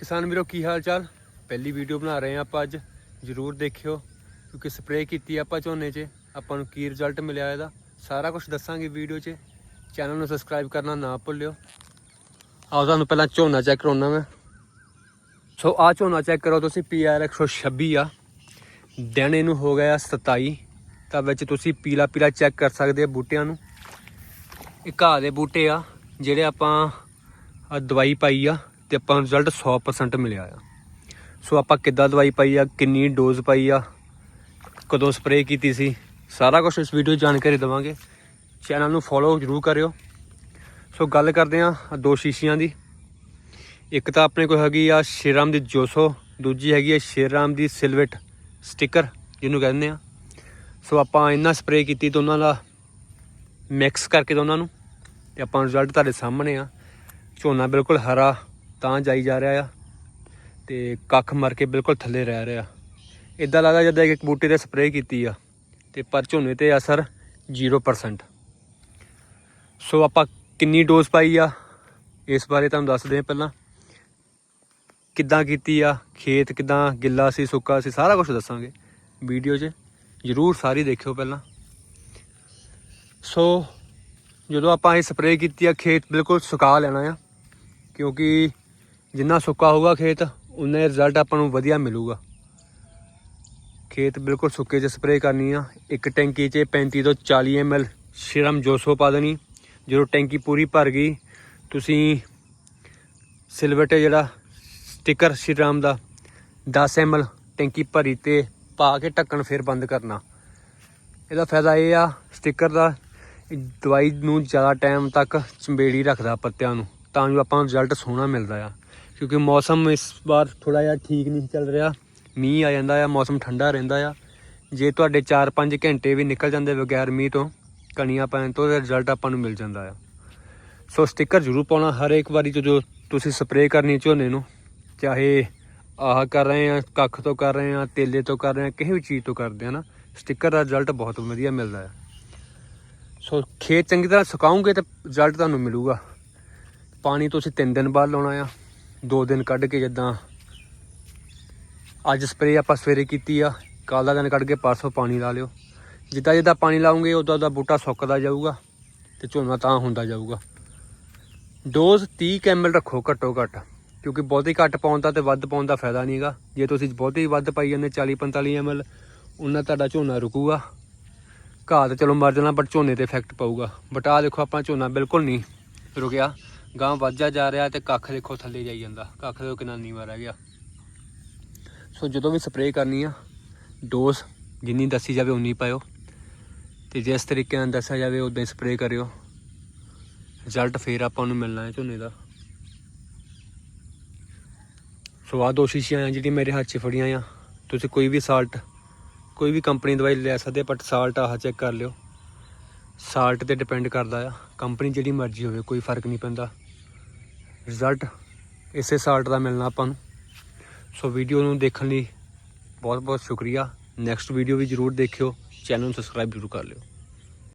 ਕਿਸਾਨ ਵੀਰੋ, ਕੀ ਹਾਲ ਚਾਲ ਪਹਿਲੀ ਵੀਡੀਓ ਬਣਾ ਰਹੇ ਹਾਂ ਆਪਾਂ ਅੱਜ। ਜਰੂਰ ਦੇਖਿਓ, ਕਿਉਂਕਿ ਸਪਰੇਅ ਕੀਤੀ ਆਪਾਂ ਝੋਨੇ 'ਚ। ਆਪਾਂ ਨੂੰ ਕੀ ਰਿਜ਼ਲਟ ਮਿਲਿਆ ਇਹਦਾ? ਸਾਰਾ ਕੁਝ ਦੱਸਾਂਗੇ ਵੀਡੀਓ 'ਚ। ਚੈਨਲ ਨੂੰ ਸਬਸਕ੍ਰਾਈਬ ਕਰਨਾ ਨਾ ਭੁੱਲਿਓ। ਆਓ, ਤੁਹਾਨੂੰ ਪਹਿਲਾਂ ਝੋਨਾ ਚੈੱਕ ਕਰਾਉਣਾ ਮੈਂ। ਸੋ ਆ ਝੋਨਾ ਚੈੱਕ ਕਰੋ ਤੁਸੀਂ PR 126 ਆ। ਦਿਨ ਇਹਨੂੰ ਹੋ ਗਿਆ 27 ਤਾਂ ਵਿੱਚ ਤੁਸੀਂ ਪੀਲਾ ਪੀਲਾ ਚੈੱਕ ਕਰ ਸਕਦੇ ਆ ਬੂਟਿਆਂ ਨੂੰ। ਇਹ ਘਾਹ ਦੇ ਬੂਟੇ ਆ, ਜਿਹੜੇ ਆਪਾਂ ਦਵਾਈ ਪਾਈ ਆ। ਤੇ ਆਪਾਂ ਨੂੰ ਰਿਜ਼ਲਟ 100% ਮਿਲਿਆ ਆ। ਸੋ ਆਪਾਂ ਕਿੱਦਾਂ ਦਵਾਈ ਪਾਈ ਆ, ਕਿੰਨੀ ਡੋਜ਼ ਪਾਈ ਆ, ਕਦੋਂ ਸਪਰੇਅ ਕੀਤੀ ਸੀ, ਸਾਰਾ ਕੁਝ ਇਸ ਵੀਡੀਓ 'ਚ ਜਾਣਕਾਰੀ ਦਵਾਂਗੇ। ਚੈਨਲ ਨੂੰ ਫੋਲੋ ਜ਼ਰੂਰ ਕਰਿਓ। ਸੋ ਗੱਲ ਕਰਦੇ ਆ ਦੋ ਸ਼ੀਸ਼ੀਆਂ ਦੀ। ਇੱਕ ਤਾਂ ਆਪਣੇ ਕੋਲ ਹੈਗੀ ਆ ਸ਼ੇਰਾਮ ਦੀ ਜੋਸੋ, ਦੂਜੀ ਹੈਗੀ ਆ ਸ਼ੇਰਾਮ ਦੀ ਸਿਲਵਟ ਸਟicker ਜਿਹਨੂੰ ਕਹਿੰਦੇ ਆ। ਸੋ ਆਪਾਂ ਇੰਨਾ ਸਪਰੇਅ ਕੀਤੀ ਦੋਨਾਂ ਦਾ ਮਿਕਸ ਕਰਕੇ ਦੋਨਾਂ ਨੂੰ, ਤੇ ਆਪਾਂ ਰਿਜ਼ਲਟ ਤੁਹਾਡੇ ਸਾਹਮਣੇ ਆ। ਝੋਨਾ ਬਿਲਕੁਲ ਹਰਾ ਤਾਂ ਜਾਈ ਜਾ ਰਿਹਾ ਆ ਤੇ ਕੱਖ ਮਰ ਕੇ ਬਿਲਕੁਲ ਥੱਲੇ ਰਹਿ ਰਿਹਾ। ਇਦਾਂ ਲੱਗਦਾ ਜਿੱਦਾਂ ਇੱਕ ਬੂਟੇ ਤੇ ਸਪਰੇਅ ਕੀਤੀ ਆ ਤੇ ਪਰ ਝੋਨੇ ਤੇ ਅਸਰ 0% ਸੋ ਆਪਾਂ ਕਿੰਨੀ ਡੋਜ਼ ਪਾਈ ਆ? ਇਸ ਬਾਰੇ ਤੁਹਾਨੂੰ ਦੱਸਦੇ ਹਾਂ ਪਹਿਲਾਂ। ਕਿੱਦਾਂ ਕੀਤੀ ਆ? ਖੇਤ ਕਿੱਦਾਂ? ਗਿੱਲਾ ਸੀ, ਸੁੱਕਾ ਸੀ, ਸਾਰਾ ਕੁਝ ਦੱਸਾਂਗੇ। ਵੀਡੀਓ 'ਚ ਜਰੂਰ ਸਾਰੀ ਦੇਖਿਓ ਪਹਿਲਾਂ। ਸੋ ਜਦੋਂ ਆਪਾਂ ਇਹ ਸਪਰੇਅ ਕੀਤੀ ਆ, ਖੇਤ ਬਿਲਕੁਲ ਸੁਕਾ ਲੈਣਾ ਆ, ਕਿਉਂਕਿ ਜਿੰਨਾ ਸੁੱਕਾ ਹੋਊਗਾ ਖੇਤ, ਉਨਾ ਰਿਜ਼ਲਟ ਆਪਾਂ ਨੂੰ ਵਧੀਆ ਮਿਲੂਗਾ। ਖੇਤ ਬਿਲਕੁਲ ਸੁੱਕੇ 'ਚ ਸਪਰੇਅ ਕਰਨੀ ਆ। ਇੱਕ ਟੈਂਕੀ 'ਚ 35 ਤੋਂ 40 ml ਸ਼ਿਰਮ ਜੋਸੋ ਪਾ ਦੇਣੀ। ਜਦੋਂ ਟੈਂਕੀ ਪੂਰੀ ਭਰ ਗਈ, ਤੁਸੀਂ ਸਿਲਵਟ ਜਿਹੜਾ ਸਟicker ਸ਼ਿਰਾਮ ਦਾ 10 ml ਟੈਂਕੀ ਭਰੀ ਤੇ ਪਾ ਕੇ ਢੱਕਣ ਫਿਰ ਬੰਦ ਕਰਨਾ। ਇਹਦਾ ਫਾਇਦਾ ਇਹ ਆ ਸਟicker ਦਾ ਦਵਾਈ ਨੂੰ ਜ਼ਿਆਦਾ ਟਾਈਮ ਤੱਕ ਚੰਬੇੜੀ ਰੱਖਦਾ ਪੱਤਿਆਂ ਨੂੰ, ਤਾਂ ਜੋ ਆਪਾਂ ਨੂੰ ਰਿਜ਼ਲਟ ਸੋਹਣਾ ਮਿਲਦਾ ਆ। ਕਿਉਂਕਿ ਮੌਸਮ ਇਸ ਵਾਰ ਥੋੜਾ ਜਿਹਾ ਠੀਕ ਨਹੀਂ ਚੱਲ ਰਿਹਾ। ਮੀਂਹ ਆ ਜਾਂਦਾ ਆ, ਮੌਸਮ ਠੰਡਾ ਰਹਿੰਦਾ ਆ। ਜੇ ਤੁਹਾਡੇ 4-5 ਘੰਟੇ ਵੀ ਨਿਕਲ ਜਾਂਦੇ ਬਗੈਰ ਮੀਂਹ ਤੋਂ, ਕਣੀਆਂ ਪੈਣ ਤੋਂ ਰਿਜ਼ਲਟ ਆਪਾਂ ਨੂੰ ਮਿਲ ਜਾਂਦਾ ਆ। ਸੋ ਸਟicker ਜ਼ਰੂਰ ਪਾਉਣਾ, ਹਰ ਇੱਕ ਵਾਰੀ ਜਦੋਂ ਤੁਸੀਂ ਸਪਰੇਅ ਕਰਨੀ ਝੋਨੇ ਨੂੰ, ਚਾਹੇ ਆਹ ਕਰ ਰਹੇ ਆ, ਕੱਖ ਤੋਂ ਕਰ ਰਹੇ ਆ, ਤੇਲੇ ਤੋਂ ਕਰ ਰਹੇ ਆ, ਕਿਸੇ ਵੀ ਚੀਜ਼ ਤੋਂ ਕਰਦੇ ਆ ਨਾ ਸਟicker ਦਾ ਰਿਜ਼ਲਟ ਬਹੁਤ ਵਧੀਆ ਮਿਲਦਾ ਆ। ਸੋ ਖੇਤ ਚੰਗੀ ਤਰ੍ਹਾਂ ਸੁਕਾਉਂਗੇ ਤਾਂ ਰਿਜ਼ਲਟ ਤੁਹਾਨੂੰ ਮਿਲੂਗਾ। ਪਾਣੀ ਤੁਸੀਂ 3 ਦਿਨ ਬਾਅਦ ਲਾਉਣਾ ਆ। ਦੋ ਦਿਨ ਕੱਢ ਕੇ ਜਿੱਦਾਂ ਅੱਜ ਸਪਰੇਅ ਆਪਾਂ ਸਵੇਰੇ ਕੀਤੀ ਆ ਕੱਲ ਦਾ ਦਿਨ ਕੱਢ ਕੇ ਪਰਸੋਂ ਪਾਣੀ ਲਾ ਲਿਓ। ਜਿੱਦਾਂ ਜਿੱਦਾਂ ਪਾਣੀ ਲਾਉਂਗੇ ਉਦਾਂ ਉਦਾਂ ਬੂਟਾ ਸੁੱਕਦਾ ਜਾਊਗਾ ਤੇ ਝੋਨਾ ਤਾਂ ਹੁੰਦਾ ਜਾਊਗਾ। ਡੋਜ਼ 30 ml ਰੱਖੋ ਘੱਟੋ ਘੱਟ, ਕਿਉਂਕਿ ਬਹੁਤੀ ਘੱਟ ਪਾਉਣ ਦਾ ਤੇ ਵੱਧ ਪਾਉਣ ਦਾ ਫਾਇਦਾ ਨਹੀਂਗਾ ਜੇ ਤੁਸੀਂ ਬਹੁਤੀ ਵੱਧ ਪਾਈ ਜਾਂਦੇ 40 45 ml ਉਹਨਾਂ ਤੁਹਾਡਾ ਝੋਨਾ ਰੁਕੂਗਾ। ਘਾਹ ਤੇ ਚਲੋ ਮਰ ਜਾਣਾ ਬਟ ਝੋਨੇ ਤੇ ਇਫੈਕਟ ਪਊਗਾ। ਬਟ ਆ ਦੇਖੋ ਆਪਣਾ ਝੋਨਾ ਬਿਲਕੁਲ ਨਹੀਂ ਰੁਕਿਆ। ਗਾਂ ਵੱਜਾ ਜਾ ਰਿਹਾ ਤੇ ਕੱਖ ਦੇਖੋ ਥੱਲੇ ਜਾਈ ਜਾਂਦਾ। ਕੱਖ ਦੇਖੋ ਕਿੰਨਾ ਨੀਵਾ ਰਹਿ ਗਿਆ। ਸੋ ਜਦੋਂ ਵੀ ਸਪਰੇਅ ਕਰਨੀ ਆ ਡੋਜ਼ ਜਿੰਨੀ ਦੱਸੀ ਜਾਵੇ ਉਨੀ ਪਾਇਓ। ਤੇ ਜਿਸ ਤਰੀਕੇ ਨਾਲ ਦੱਸਿਆ ਜਾਵੇ ਉਦਾਂ ਹੀ ਸਪਰੇਅ ਕਰਿਓ। ਰਿਜ਼ਲਟ ਫੇਰ ਆਪਾਂ ਨੂੰ ਮਿਲਣਾ ਹੈ ਝੋਨੇ ਦਾ। ਸੋ ਆਹ ਦੋ ਸ਼ੀਸ਼ੀਆਂ ਆ ਜਿਹੜੀ ਮੇਰੇ ਹੱਥ 'ਚ ਫੜੀਆਂ ਆ। ਤੁਸੀਂ ਕੋਈ ਵੀ ਸਾਲਟ ਕੋਈ ਵੀ ਕੰਪਨੀ ਦਵਾਈ ਲੈ ਸਕਦੇ ਬਟ ਸਾਲਟ ਆਹ ਚੈੱਕ ਕਰ ਲਿਓ। ਸਾਲਟ ਤੇ ਡਿਪੈਂਡ ਕਰਦਾ ਆ। ਕੰਪਨੀ ਜਿਹੜੀ ਮਰਜ਼ੀ ਹੋਵੇ, ਕੋਈ ਫ਼ਰਕ ਨਹੀਂ ਪੈਂਦਾ। ਰਿਜ਼ਲਟ ਇਸੇ ਸਾਲਟ ਦਾ ਮਿਲਣਾ ਆਪਾਂ ਨੂੰ। ਸੋ ਵੀਡੀਓ ਨੂੰ ਦੇਖਣ ਲਈ ਬਹੁਤ ਬਹੁਤ ਸ਼ੁਕਰੀਆ। ਨੈਕਸਟ ਵੀਡੀਓ ਵੀ ਜਰੂਰ ਦੇਖਿਓ। ਚੈਨਲ ਨੂੰ ਸਬਸਕ੍ਰਾਈਬ ਜਰੂਰ ਕਰ ਲਿਓ।